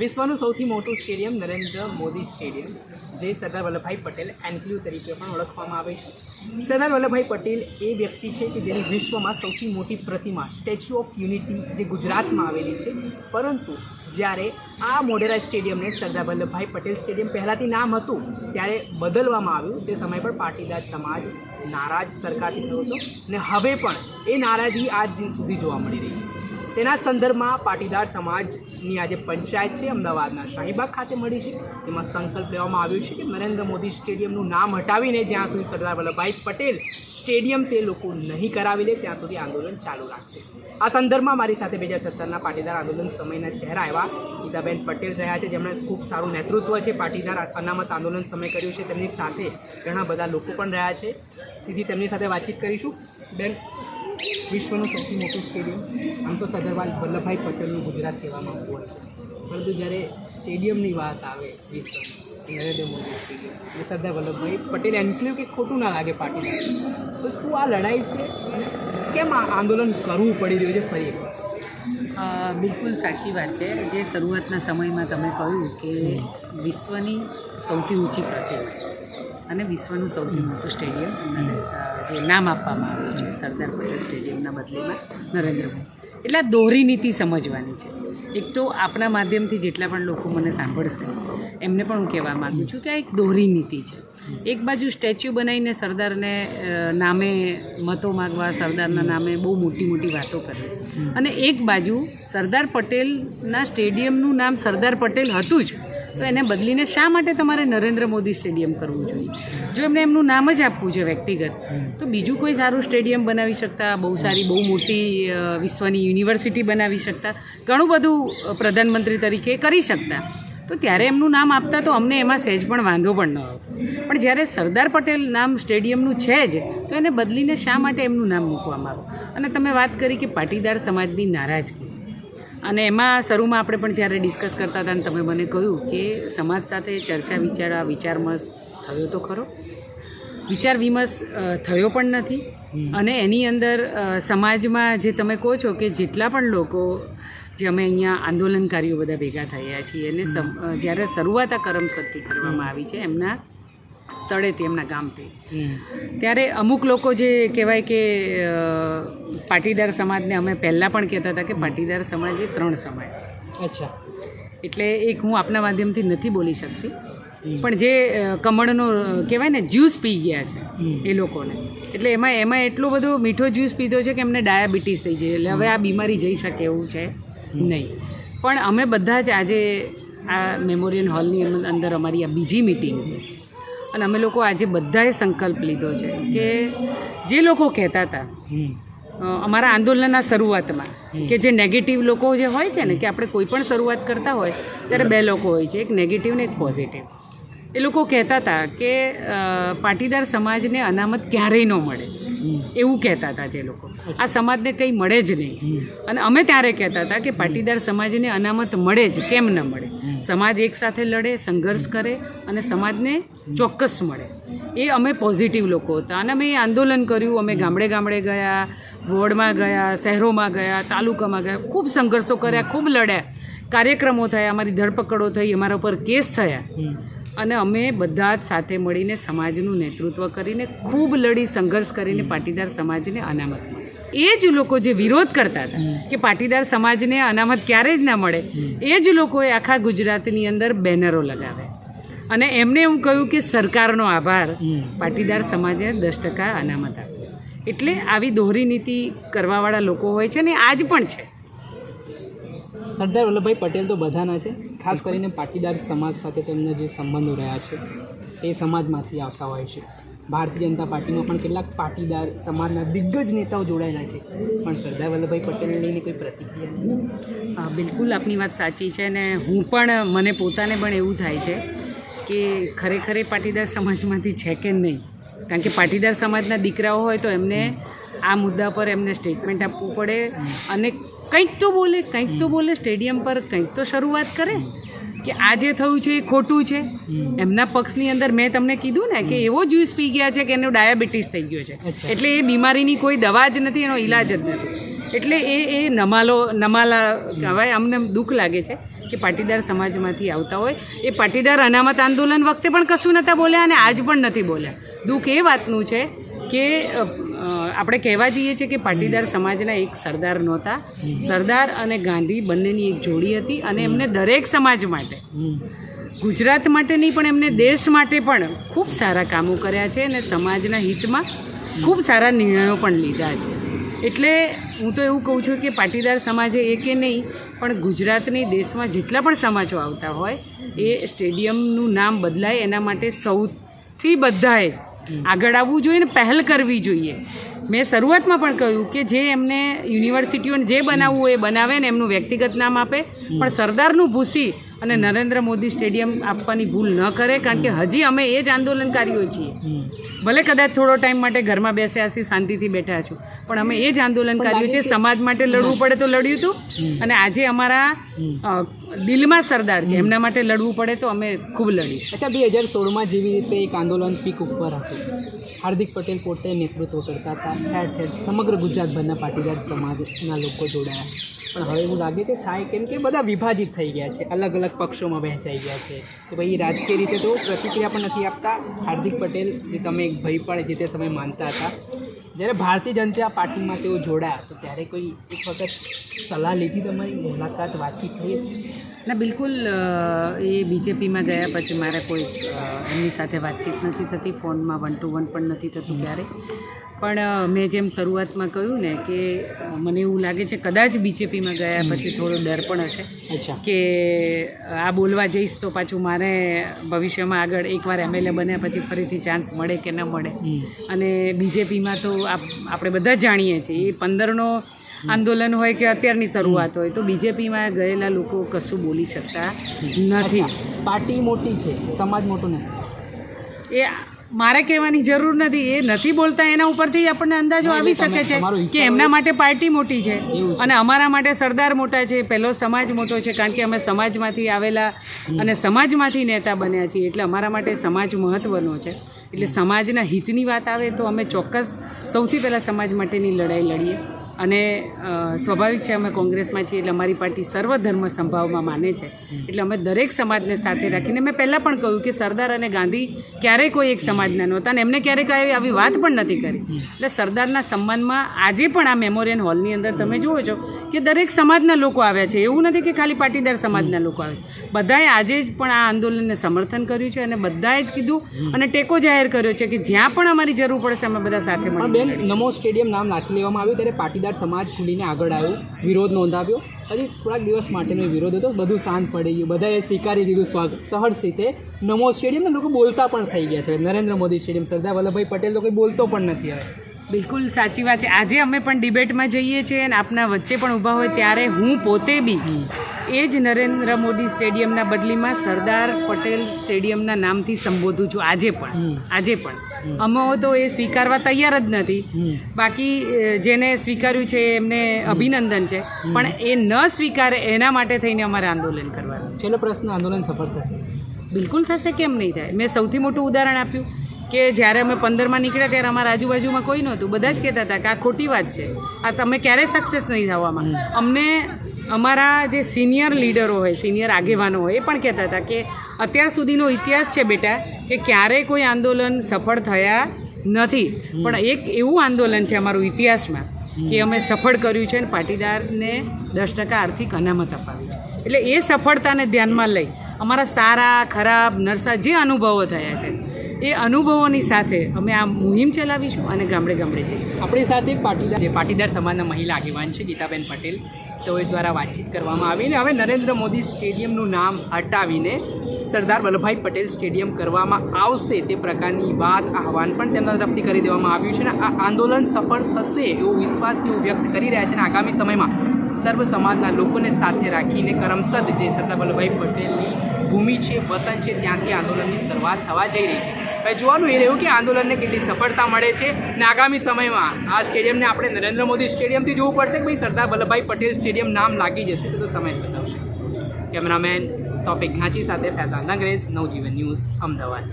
વિશ્વનું સૌથી મોટું સ્ટેડિયમ નરેન્દ્ર મોદી સ્ટેડિયમ, જે સરદાર વલ્લભભાઈ પટેલ એન્ક્લ્યુ તરીકે પણ ઓળખવામાં આવે છે. સરદાર વલ્લભભાઈ પટેલ એ વ્યક્તિ છે કે જેની વિશ્વમાં સૌથી મોટી પ્રતિમા, સ્ટેચ્યુ ઓફ યુનિટી જે ગુજરાતમાં આવેલી છે. પરંતુ જ્યારે આ મોઢેરા સ્ટેડિયમને સરદાર વલ્લભભાઈ પટેલ સ્ટેડિયમ પહેલાંથી નામ હતું, ત્યારે બદલવામાં આવ્યું. તે સમય પર પાટીદાર સમાજ નારાજ સરકારથી થયો હતો ને હવે પણ એ નારાજી આજ દિન સુધી જોવા મળી રહી છે. તેના સંદર્ભમાં પાટીદાર સમાજની આજે પંચાયત છે, અમદાવાદના શાહીબાગ ખાતે મળી છે. તેમાં સંકલ્પ લેવામાં આવ્યો છે કે નરેન્દ્ર મોદી સ્ટેડિયમનું નામ હટાવીને જ્યાં સુધી સરદાર વલ્લભભાઈ પટેલ સ્ટેડિયમ તે લોકો નહીં કરાવી લે, ત્યાં સુધી આંદોલન ચાલુ રાખશે. આ સંદર્ભમાં મારી સાથે બે હજાર સત્તરના પાટીદાર આંદોલન સમયના ચહેરા એવા ગીતાબેન પટેલ રહ્યા છે. જેમણે ખૂબ સારું નેતૃત્વ છે, પાટીદાર અનામત આંદોલન સમય કર્યું છે. તેમની સાથે ઘણા બધા લોકો પણ રહ્યા છે. સીધી તેમની સાથે વાતચીત કરીશું. બેન વિશ્વનું સૌથી મોટું સ્ટેડિયમ. આમ તો સરદાર વલ્લભભાઈ પટેલનું ગુજરાત કહેવામાં આવતું હોય પરંતુ જ્યારે સ્ટેડિયમની વાત આવે વિશ્વ નરેન્દ્ર મોદી સ્ટેડિયમ. એટલે સરદાર વલ્લભભાઈ પટેલ એન્ક્લેવ કે ખોટું ના લાગે પાટીદાર તો શું આ લડાઈ છે? કેમ આ આંદોલન કરવું પડી રહ્યું છે ફરી એકવાર? બિલકુલ સાચી વાત છે. જે શરૂઆતના સમયમાં તમે કહ્યું કે વિશ્વની સૌથી ઊંચી પ્રતિમા અને વિશ્વનું સૌથી મોટું સ્ટેડિયમ અને જે નામ આપવામાં આવ્યું છે સરદાર પટેલ સ્ટેડિયમના બદલેમાં નરેન્દ્ર મોદી. એટલે આ દોહરી નીતિ સમજવાની છે. એક તો આપણા માધ્યમથી જેટલા પણ લોકો મને સાંભળશે એમને પણ હું કહેવા માગું છું કે આ એક દોહરી નીતિ છે. એક બાજુ સ્ટેચ્યુ બનાવીને સરદારને નામે મતો માગવા સરદારના નામે બહુ મોટી મોટી વાતો કરવી. અને એક બાજુ સરદાર પટેલના સ્ટેડિયમનું નામ સરદાર પટેલ હતું જ. તો એને બદલીને શા માટે તમારે નરેન્દ્ર મોદી સ્ટેડિયમ કરવું જોઈએ? જો એમને એમનું નામ જ આપવું છે વ્યક્તિગત, તો બીજું કોઈ સારું સ્ટેડિયમ બનાવી શકતા, બહુ સારી, બહુ મોટી વિશ્વની યુનિવર્સિટી બનાવી શકતા, ઘણું બધું પ્રધાનમંત્રી તરીકે કરી શકતા. તો ત્યારે એમનું નામ આપતા તો અમને એમાં સહેજ પણ વાંધો પણ ન આવતો. પણ જ્યારે સરદાર પટેલ નામ સ્ટેડિયમનું છે જ, તો એને બદલીને શા માટે એમનું નામ મૂકવામાં આવ્યું? અને તમે વાત કરી કે પાટીદાર સમાજની નારાજગી. અને એમાં શરૂમાં આપણે પણ જ્યારે ડિસ્કસ કરતા હતા ને તમે મને કહ્યું કે સમાજ સાથે ચર્ચા વિચાર વિચારમસ થયો તો ખરો. વિચાર વિમર્શ થયો પણ નથી. અને એની અંદર સમાજમાં જે તમે કહો છો કે જેટલા પણ લોકો જે અમે અહીંયા આંદોલનકારીઓ બધા ભેગા થયા છીએ અને જ્યારે શરૂઆત આ કરમસદથી કરવામાં આવી છે એમના સ્થળેથી એમના ગામથી. ત્યારે અમુક લોકો જે કહેવાય કે પાટીદાર સમાજને અમે પહેલાં પણ કહેતા હતા કે પાટીદાર સમાજ એ ત્રણ સમાજ છે. અચ્છા. એટલે એક હું આપના માધ્યમથી નથી બોલી શકતી. પણ જે કમળનો કહેવાય ને જ્યુસ પી ગયા છે એ લોકોને. એટલે એમાં એમાં એટલો બધો મીઠો જ્યુસ પીધો છે કે એમને ડાયાબિટીસ થઈ જાય. એટલે હવે આ બીમારી જઈ શકે એવું છે નહીં. પણ અમે બધા જ આજે આ મેમોરિયલ હોલની અંદર અમારી આ બીજી મિટિંગ છે. અને અમે લોકો આજે બધાએ સંકલ્પ લીધો છે કે જે લોકો કહેતા હતા અમારા આંદોલનના શરૂઆતમાં કે જે નેગેટિવ લોકો જે હોય છે ને કે આપણે કોઈ પણ શરૂઆત કરતા હોય ત્યારે બે લોકો હોય છે એક નેગેટિવ ને એક પોઝિટિવ એ લોકો કહેતા હતા કે પાટીદાર સમાજને અનામત ક્યારેય ન મળે. એવું કહેતા હતા જે લોકો. આ સમાજને કંઈ મળે જ નહીં. અને અમે ત્યારે કહેતા હતા કે પાટીદાર સમાજને અનામત મળે જ, કેમ ન મળે? સમાજ એક સાથે લડે, સંઘર્ષ કરે અને સમાજને ચોક્કસ મળે. એ અમે પોઝિટિવ લોકો હતા અને અમે આંદોલન કર્યું. અમે ગામડે ગામડે ગયા, વોર્ડમાં ગયા, શહેરોમાં ગયા, તાલુકામાં ગયા. ખૂબ સંઘર્ષો કર્યા, ખૂબ લડ્યા. કાર્યક્રમો થયા, અમારી ધરપકડો થઈ, અમારા ઉપર કેસ થયા. અને અમે બધા જ સાથે મળીને સમાજનું નેતૃત્વ કરીને ખૂબ લડી સંઘર્ષ કરીને પાટીદાર સમાજને અનામત મળી. એ જ લોકો જે વિરોધ કરતા હતા કે પાટીદાર સમાજને અનામત ક્યારે જ ના મળે એ જ લોકોએ આખા ગુજરાતની અંદર બેનરો લગાવ્યા. અને એમને એવું કહ્યું કે સરકારનો આભાર પાટીદાર સમાજે દસ ટકા અનામત આપ્યું. એટલે આવી દોહરી નીતિ કરવાવાળા લોકો હોય છે ને આજ પણ છે. સરદાર વલ્લભભાઈ પટેલ તો બધાના છે. ખાસ કરીને પાટીદાર સમાજ સાથે તેમના જે સંબંધો રહ્યા છે તે સમાજમાંથી આવતા હોય છે. ભારતીય જનતા પાર્ટીનો પણ કેટલાક પાટીદાર સમાજના દિગ્ગજ નેતાઓ જોડાયેલા છે. પણ સરદાર વલ્લભભાઈ પટેલની કોઈ પ્રતિક્રિયા બિલકુલ આપની વાત સાચી છે ને હું પણ મને પોતાને પણ એવું થાય છે કે ખરેખર પાટીદાર સમાજમાંથી છે કે નહીં? કારણ કે પાટીદાર સમાજના દીકરાઓ હોય તો એમને આ મુદ્દા પર એમને સ્ટેટમેન્ટ આપવું પડે અને કંઈક તો બોલે કંઈક તો બોલે સ્ટેડિયમ પર કંઈક તો શરૂઆત કરે કે આ જે થયું છે એ ખોટું છે. એમના પક્ષની અંદર મેં તમને કીધું ને કે એવો જ્યુસ પી ગયા છે કે એનો ડાયાબિટીસ થઈ ગયો છે. એટલે એ બીમારીની કોઈ દવા જ નથી એનો ઈલાજ જ નથી. એટલે એ એ નમાલો નમાલા કહેવાય અમને દુઃખ લાગે છે કે પાટીદાર સમાજમાંથી આવતા હોય. એ પાટીદાર અનામત આંદોલન વખતે પણ કશું નહોતા બોલ્યા અને આજ પણ નથી બોલ્યા. દુઃખ એ વાતનું છે કે આપણે કહેવા જઈએ છીએ કે પાટીદાર સમાજના એક સરદાર નહોતા. સરદાર અને ગાંધી બંનેની એક જોડી હતી અને એમને દરેક સમાજ માટે, ગુજરાત માટે નહીં, પણ એમને દેશ માટે પણ ખૂબ સારા કામો કર્યા છે અને સમાજના હિતમાં ખૂબ સારા નિર્ણયો પણ લીધા છે. એટલે હું તો એવું કહું છું કે પાટીદાર સમાજે એ કે નહીં, પણ ગુજરાતની દેશમાં જેટલા પણ સમાજો આવતા હોય, એ સ્ટેડિયમનું નામ બદલાય, એના માટે સૌથી બધાએ જ આગળ આવવું જોઈએ ને પહેલ કરવી જોઈએ. મેં શરૂઆતમાં પણ કહ્યું કે જે એમને યુનિવર્સિટીઓને જે બનાવવું એ બનાવે ને એમનું વ્યક્તિગત નામ આપે. પણ સરદારનું ભૂસી અને નરેન્દ્ર મોદી સ્ટેડિયમ આપવાની ભૂલ ન કરે, કારણ કે હજી અમે એ જ આંદોલનકારીઓ છીએ. ભલે કદાચ થોડો ટાઈમ માટે ઘરમાં બેસ્યા છીએ, શાંતિથી બેઠા છું, પણ અમે એ જ આંદોલનકારીઓ છીએ. સમાજ માટે લડવું પડે તો લડ્યું હતું અને આજે અમારા દિલમાં સરદાર છે. એમના માટે લડવું પડે તો અમે ખૂબ લડીશું. અચ્છા, બે હજાર સોળમાં જેવી રીતે એક આંદોલન પીક ઉપર હતું. હાર્દિક પટેલ પોતે નેતૃત્વ કરતા હતા. ઠેર ઠેર સમગ્ર ગુજરાતભરના પાટીદાર સમાજના લોકો જોડાયા. પણ હવે એવું લાગે છે, થાય કેમ કે બધા વિભાજિત થઈ ગયા છે, અલગ અલગ પક્ષોમાં વહેંચાઈ ગયા છે. કે ભાઈ રાજકીય રીતે તો પ્રતિક્રિયા પણ નથી આપતા. હાર્દિક પટેલ જે તમે એક ભય પણ જે તે સમયે માનતા હતા જ્યારે ભારતીય જનતા પાર્ટીમાં તેઓ જોડાયા તો ત્યારે કોઈ એક વખત સલાહ લીધી તમારી? મુલાકાત વાતચીત થઈ ના બિલકુલ એ બીજેપીમાં ગયા પછી મારે કોઈ એમની સાથે વાતચીત નથી થતી ફોનમાં વન ટુ વન પણ નથી થતું ક્યારેય. પણ મેં જેમ શરૂઆતમાં કહ્યું ને કે મને એવું લાગે છે કદાચ બીજેપીમાં ગયા પછી થોડો ડર પણ હશે કે આ બોલવા જઈશ તો પાછું મારે ભવિષ્યમાં આગળ એકવાર એમએલએ બન્યા પછી ફરીથી ચાન્સ મળે કે ન મળે. અને બીજેપીમાં તો આપ- આપણે બધા જ જાણીએ છીએ એ પંદરનો આંદોલન હોય કે અત્યારની શરૂઆત હોય તો બીજેપીમાં ગયેલા લોકો કશું બોલી શકતા નથી. પાર્ટી મોટી છે સમાજ મોટો નથી. એ મારે કહેવાની જરૂર નથી એ નથી બોલતા એના ઉપરથી આપણને અંદાજો આવી શકે છે કે એમના માટે પાર્ટી મોટી છે. અને અમારા માટે સરદાર મોટા છે પહેલો સમાજ મોટો છે કારણ કે અમે સમાજમાંથી આવેલા અને સમાજમાંથી નેતા બન્યા છીએ એટલે અમારા માટે સમાજ મહત્ત્વનો છે. એટલે સમાજના હિતની વાત આવે તો અમે ચોક્કસ સૌથી પહેલાં સમાજ માટેની લડાઈ લડીએ. અને સ્વાભાવિક છે અમે કોંગ્રેસમાં છીએ એટલે અમારી પાર્ટી સર્વધર્મ સંભાવમાં માને છે. એટલે અમે દરેક સમાજને સાથે રાખીને મેં પહેલાં પણ કહ્યું કે સરદાર અને ગાંધી ક્યારેય કોઈ એક સમાજના નહોતા અને એમને ક્યારેય કાંઈ આવી વાત પણ નથી કરી. એટલે સરદારના સન્માનમાં આજે પણ આ મેમોરિયલ હોલની અંદર તમે જુઓ છો કે દરેક સમાજના લોકો આવ્યા છે. એવું નથી કે ખાલી પાટીદાર સમાજના લોકો આવે. બધાએ આજે જ પણ આ આંદોલનને સમર્થન કર્યું છે અને બધાએ જ કીધું અને ટેકો જાહેર કર્યો છે કે જ્યાં પણ અમારી જરૂર પડશે અમે બધા સાથે મળીને નમો સ્ટેડિયમ નામ નાખી લેવામાં આવ્યું ત્યારે પાટીદાર સમાજ ખુલીને આગળ આવ્યો, વિરોધ નોંધાવ્યો. હજી થોડાક દિવસ માટેનો વિરોધ હતો, બધું શાંત પડી ગયું. બધાએ સ્વીકારી દીધું સ્વાગત સહર્ષ રીતે. નમો સ્ટેડિયમ લોકો બોલતા પણ થઈ ગયા છે. નરેન્દ્ર મોદી સ્ટેડિયમ, સરદાર વલ્લભભાઈ પટેલ તો કોઈ બોલતો પણ નથી હવે. બિલકુલ સાચી વાત છે. આજે અમે પણ ડિબેટમાં જઈએ છીએ અને આપના વચ્ચે પણ ઊભા હોય ત્યારે હું પોતે બી એ જ નરેન્દ્ર મોદી સ્ટેડિયમના બદલીમાં સરદાર પટેલ સ્ટેડિયમના નામથી સંબોધું છું. આજે પણ. આજે પણ. અમે તો એ સ્વીકારવા તૈયાર જ નથી. બાકી જેને સ્વીકાર્યું છે એમને અભિનંદન છે. પણ એ ન સ્વીકારે એના માટે થઈને અમારે આંદોલન કરવાનું. છેલ્લો પ્રશ્ન આંદોલન સફળ થશે? બિલકુલ થશે કેમ નહીં થાય? મેં સૌથી મોટું ઉદાહરણ આપ્યું. કે જ્યારે અમે પંદરમાં નીકળ્યા ત્યારે અમારા આજુબાજુમાં કોઈ નહોતું. બધા જ કહેતા હતા કે આ ખોટી વાત છે. આ તમે ક્યારેય સક્સેસ નહીં થવામાં અમને અમારા જે સિનિયર લીડરો હોય સિનિયર આગેવાનો હોય એ પણ કહેતા હતા કે અત્યાર સુધીનો ઇતિહાસ છે બેટા કે ક્યારેય કોઈ આંદોલન સફળ થયા નથી. પણ એક એવું આંદોલન છે અમારું ઇતિહાસમાં કે અમે સફળ કર્યું છે અને પાટીદારને દસ ટકા આર્થિક અનામત અપાવી છે. એટલે એ સફળતાને ધ્યાનમાં લઈ અમારા સારા ખરાબ નરસા જે અનુભવો થયા છે એ અનુભવોની સાથે અમે આ મુહિમ ચલાવીશું અને ગામડે ગામડે જઈશું. આપણી સાથે પાટીદાર જે પાટીદાર સમાજના મહિલા આગેવાન છે, ગીતાબેન પટેલ તો એ દ્વારા વાતચીત કરવામાં આવી અને હવે નરેન્દ્ર મોદી સ્ટેડિયમનું નામ હટાવીને સરદાર વલ્લભભાઈ પટેલ સ્ટેડિયમ કરવામાં આવશે તે પ્રકારની વાત આહવાન પણ તેમના તરફથી કરી દેવામાં આવ્યું છે અને આ આંદોલન સફળ થશે એવો વિશ્વાસ તેઓ વ્યક્ત કરી રહ્યા છે અને આગામી સમયમાં સર્વ સમાજના લોકોને સાથે રાખીને કરમસદ જે સરદાર વલ્લભભાઈ પટેલની ભૂમિ છે, વતન છે, ત્યાંથી આંદોલનની શરૂઆત થવા જઈ રહી છે. હવે જોવાનું એ રહ્યું કે આંદોલનને કેટલી સફળતા મળે છે ને આગામી સમયમાં આ સ્ટેડિયમને આપણે નરેન્દ્ર મોદી સ્ટેડિયમથી જોવું પડશે કે ભાઈ સરદાર વલ્લભભાઈ પટેલ સ્ટેડિયમ નામ લાગી જશે તો સમય બતાવશે. કેમેરામેન તોફિક ઘાંચી સાથે ફૈઝાન અંગ્રેજ, નવજીવન ન્યૂઝ, અમદાવાદ.